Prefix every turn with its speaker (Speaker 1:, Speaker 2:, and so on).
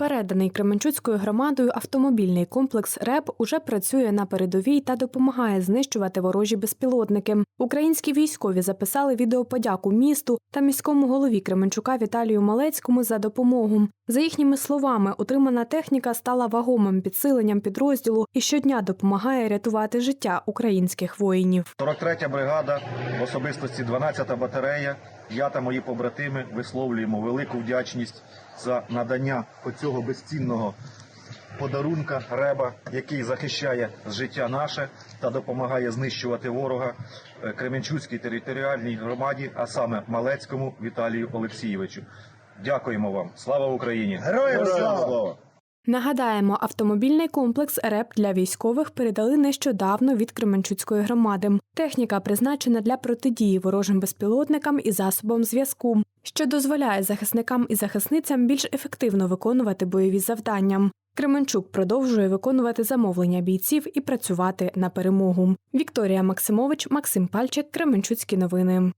Speaker 1: Переданий Кременчуцькою громадою автомобільний комплекс РЕП уже працює на передовій та допомагає знищувати ворожі безпілотники. Українські військові записали відеоподяку місту та міському голові Кременчука Віталію Малецькому за допомогу. За їхніми словами, отримана техніка стала вагомим підсиленням підрозділу і щодня допомагає рятувати життя українських воїнів.
Speaker 2: 43-я бригада, в особистості 12-та батарея. Я та мої побратими висловлюємо велику вдячність за надання оцього безцінного подарунка реба, який захищає життя наше та допомагає знищувати ворога е, Кременчуцькій територіальній громаді, а саме Малецькому Віталію Олексійовичу. Дякуємо вам. Слава Україні!
Speaker 3: Героям слава!
Speaker 1: Нагадаємо, автомобільний комплекс РЕП для військових передали нещодавно від Кременчуцької громади. Техніка призначена для протидії ворожим безпілотникам і засобам зв'язку, що дозволяє захисникам і захисницям більш ефективно виконувати бойові завдання. Кременчук продовжує виконувати замовлення бійців і працювати на перемогу. Вікторія Максимович, Максим Пальчик, Кременчуцькі новини.